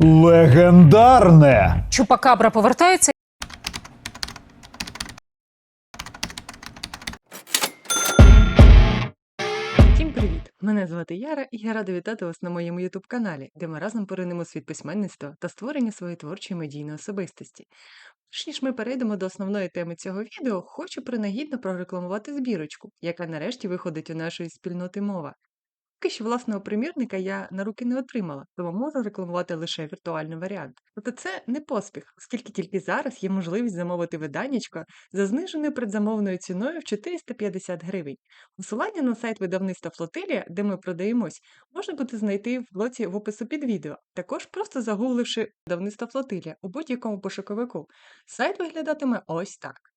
Легендарне. Чупакабра повертається. Всім привіт! Мене звати Яра, і я рада вітати вас на моєму ютуб каналі, де ми разом поринемо світ письменництва та створення своєї творчої медійної особистості. Перш ніж ми перейдемо до основної теми цього відео, хочу принагідно прорекламувати збірочку, яка нарешті виходить у нашої спільноти мова. Поки що власного примірника я на руки не отримала, тому можу рекламувати лише віртуальний варіант. Проте це не поспіх, оскільки тільки зараз є можливість замовити виданнячко за зниженою предзамовною ціною в 450 гривень. Посилання на сайт видавництва Флотилія, де ми продаємось, можна буде знайти в блоці в опису під відео, також просто загугливши видавництво Флотилія у будь-якому пошуковику. Сайт виглядатиме ось так.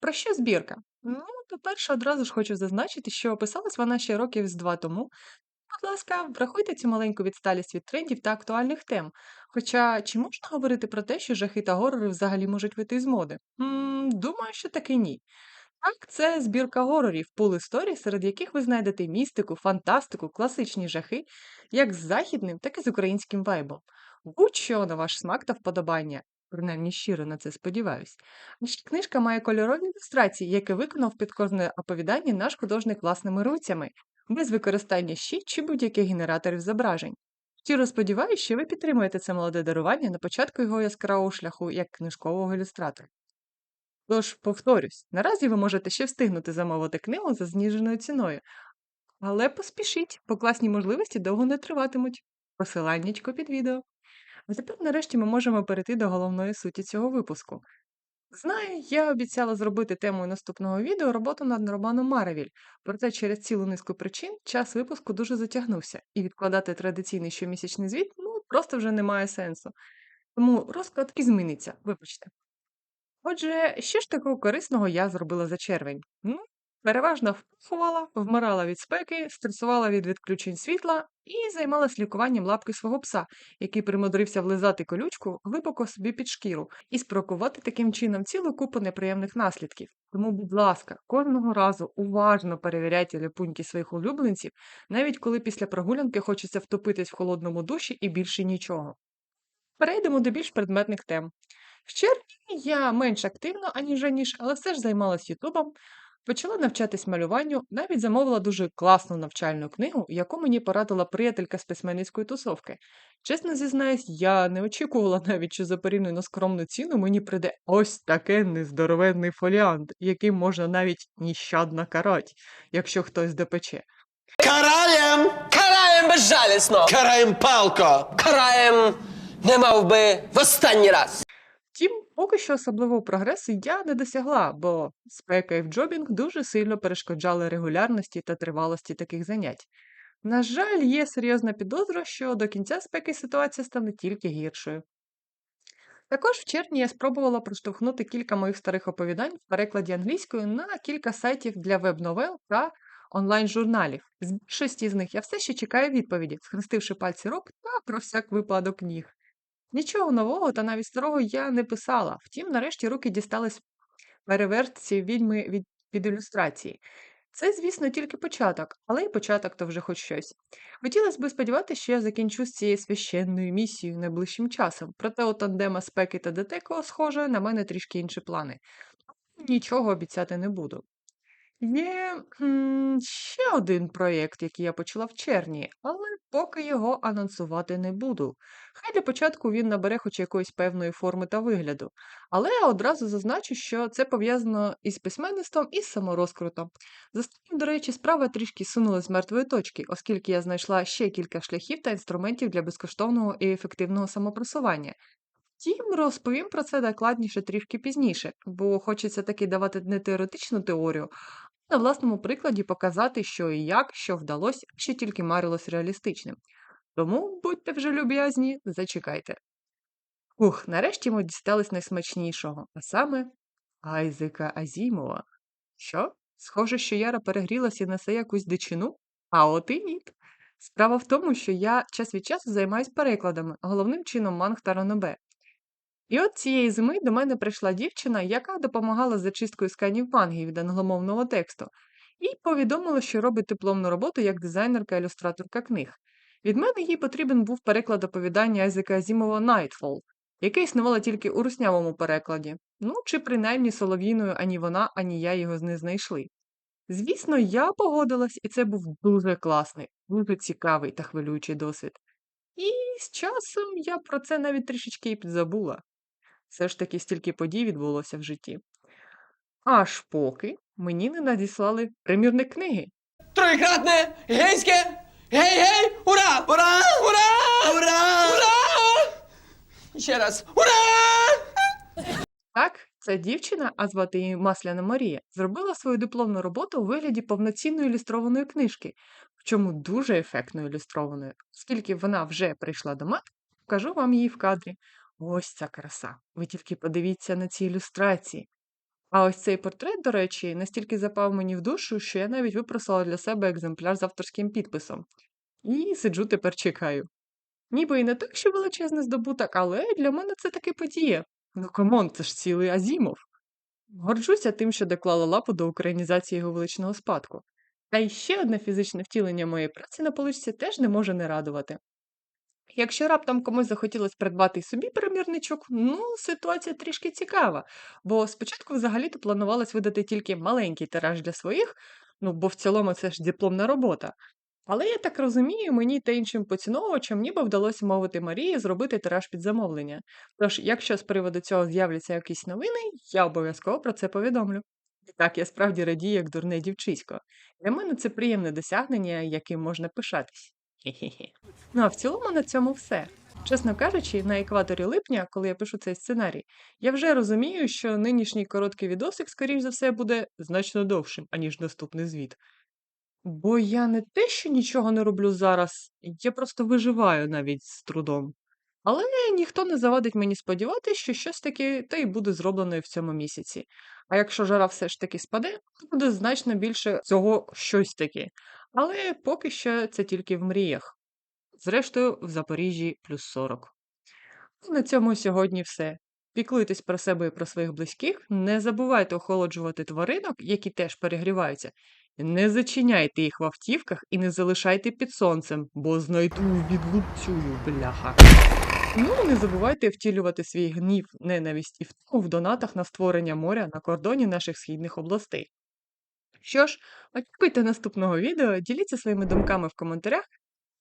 Про що збірка? Ну, по-перше, одразу ж хочу зазначити, що описалась вона ще років з два тому. Будь ласка, врахуйте цю маленьку відсталість від трендів та актуальних тем. Хоча чи можна говорити про те, що жахи та горори взагалі можуть вийти з моди? м думаю, що таки ні. Так, це збірка горорів, пул історій, серед яких ви знайдете містику, фантастику, класичні жахи, як з західним, так і з українським вайбом. Будь-що на ваш смак та вподобання. Принаймні щиро на це сподіваюсь. Книжка має кольорові ілюстрації, які виконав під кожне оповідання наш художник власними руцями, без використання щит чи будь-яких генераторів зображень. Щиро сподіваюся, що ви підтримуєте це молоде дарування на початку його яскравого шляху як книжкового ілюстратора. Тож, повторюсь, наразі ви можете ще встигнути замовити книгу за зниженою ціною, але поспішіть, бо класні можливості довго не триватимуть. Посиланнячко під відео. А тепер нарешті ми можемо перейти до головної суті цього випуску. Знаю, я обіцяла зробити темою наступного відео роботу над романом Маревіль, проте через цілу низку причин час випуску дуже затягнувся, і відкладати традиційний щомісячний звіт ну, просто вже немає сенсу. Тому розклад і зміниться, вибачте. Отже, що ж такого корисного я зробила за червень? Ну, переважно впухувала, вмирала від спеки, стресувала від відключень світла і займалась лікуванням лапки свого пса, який примудрився влизати колючку глибоко собі під шкіру і спровокувати таким чином цілу купу неприємних наслідків. Тому, будь ласка, кожного разу уважно перевіряйте ляпуньки своїх улюбленців, навіть коли після прогулянки хочеться втопитись в холодному душі і більше нічого. Перейдемо до більш предметних тем. В червні я менш активно, аніж раніше, але все ж займалась Ютубом, почала навчатись малюванню, навіть замовила дуже класну навчальну книгу, яку мені порадила приятелька з письменницької тусовки. Чесно зізнаюсь, я не очікувала навіть, що за порівняно скромну ціну мені прийде ось таке нездоровенний фоліант, яким можна навіть ніщадно карать, якщо хтось допече. Караєм! Караєм безжалісно! Караєм палко! Караєм не мав би в останній раз. Втім, поки що особливого прогресу я не досягла, бо спека і вджобінг дуже сильно перешкоджали регулярності та тривалості таких занять. На жаль, є серйозна підозра, що до кінця спеки ситуація стане тільки гіршою. Також в червні я спробувала проштовхнути кілька моїх старих оповідань в перекладі англійською на кілька сайтів для веб-новел та онлайн-журналів. З більшості з них я все ще чекаю відповіді, схрестивши пальці рук та про всяк випадок ніг. Нічого нового та навіть старого я не писала. Втім, нарешті руки дістались перевертці відьми від, від ілюстрації. Це, звісно, тільки початок, але і початок то вже хоч щось. Хотілося б сподіватися, що я закінчу з цією священною місією найближчим часом, проте у тандема спеки та детеко, схоже, на мене трішки інші плани. Нічого обіцяти не буду. Є ще один проєкт, який я почала в червні, але поки його анонсувати не буду. Хай для початку він набере хоч якоїсь певної форми та вигляду. Але я одразу зазначу, що це пов'язано із письменництвом і саморозкрутом. За останнім, до речі, справа трішки сунула з мертвої точки, оскільки я знайшла ще кілька шляхів та інструментів для безкоштовного і ефективного самопросування. Втім, розповім про це докладніше трішки пізніше, бо хочеться таки давати не теоретичну теорію, на власному прикладі показати, що і як, що вдалося, що тільки марилось реалістичним. Тому будьте вже люб'язні, зачекайте. Ух, нарешті ми дістались найсмачнішого, а саме Айзека Азімова. Що? Схоже, що Яра перегрілася і несе якусь дичину? А от і ні. Справа в тому, що я час від часу займаюсь перекладами, головним чином манг та ранобе. І от цієї зими до мене прийшла дівчина, яка допомагала з зачисткою сканів манги від англомовного тексту, і повідомила, що робить дипломну роботу як дизайнерка-ілюстраторка книг. Від мене їй потрібен був переклад оповідання Айзека Азімова «Найтфол», яке існувало тільки у руснявому перекладі. Ну, чи принаймні солов'їною ані вона, ані я його не знайшли. Звісно, я погодилась, і це був дуже класний, дуже цікавий та хвилюючий досвід. І з часом я про це навіть трішечки і підзабула. Все ж таки стільки подій відбулося в житті. Аж поки мені не надіслали примірник книги. Троєкратне, гейське, гей-гей, ура! Ура! Ура! Ура! Ура! Ще раз, ура! Так, ця дівчина, а звати її Масляна Марія, зробила свою дипломну роботу у вигляді повноцінної ілюстрованої книжки, причому дуже ефектно ілюстрованої. Оскільки вона вже прийшла до мат, покажу вам її в кадрі. Ось ця краса. Ви тільки подивіться на ці ілюстрації. А ось цей портрет, до речі, настільки запав мені в душу, що я навіть випросила для себе екземпляр з авторським підписом. І сиджу тепер чекаю. Ніби і не так, що величезний здобуток, але для мене це таки подія. Ну камон, це ж цілий Азімов. Горджуся тим, що доклала лапу до українізації його величного спадку. Та й ще одне фізичне втілення моєї праці на поличці теж не може не радувати. Якщо раптом комусь захотілося придбати собі примірничок, ну, ситуація трішки цікава, бо спочатку взагалі-то планувалось видати тільки маленький тираж для своїх, ну бо в цілому це ж дипломна робота. Але я так розумію, мені та іншим поціновувачам ніби вдалося мовити Марії зробити тираж під замовлення. Тож, якщо з приводу цього з'являться якісь новини, я обов'язково про це повідомлю. І так, я справді радію, як дурне дівчисько. Для мене це приємне досягнення, яким можна пишатись. Хе-хе-хе. Ну а в цілому на цьому все. Чесно кажучи, на екваторі липня, коли я пишу цей сценарій, я вже розумію, що нинішній короткий відосик, скоріш за все, буде значно довшим, аніж наступний звіт. Бо я не те, що нічого не роблю зараз, я просто виживаю навіть з трудом. Але ніхто не завадить мені сподіватися, що щось таке та й буде зроблено в цьому місяці. А якщо жара все ж таки спаде, то буде значно більше цього щось таке. Але поки що це тільки в мріях. Зрештою, в Запоріжжі плюс 40. Ну, На цьому сьогодні все. Піклуйтесь про себе і про своїх близьких, не забувайте охолоджувати тваринок, які теж перегріваються. Не зачиняйте їх в автівках і не залишайте під сонцем, бо знайду відлупцюю, бляха. Ну, не забувайте втілювати свій гнів, ненависть і втому в донатах на створення моря на кордоні наших східних областей. Що ж, очікуйте наступного відео, діліться своїми думками в коментарях.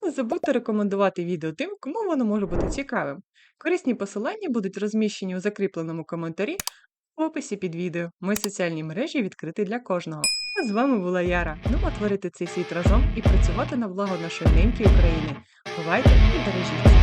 Не забудьте рекомендувати відео тим, кому воно може бути цікавим. Корисні посилання будуть розміщені у закріпленому коментарі в описі під відео. Мої соціальні мережі відкриті для кожного. А з вами була Яра. Ну, а творити цей світ разом і працювати на благо нашої неньки України. Бувайте і бережіться!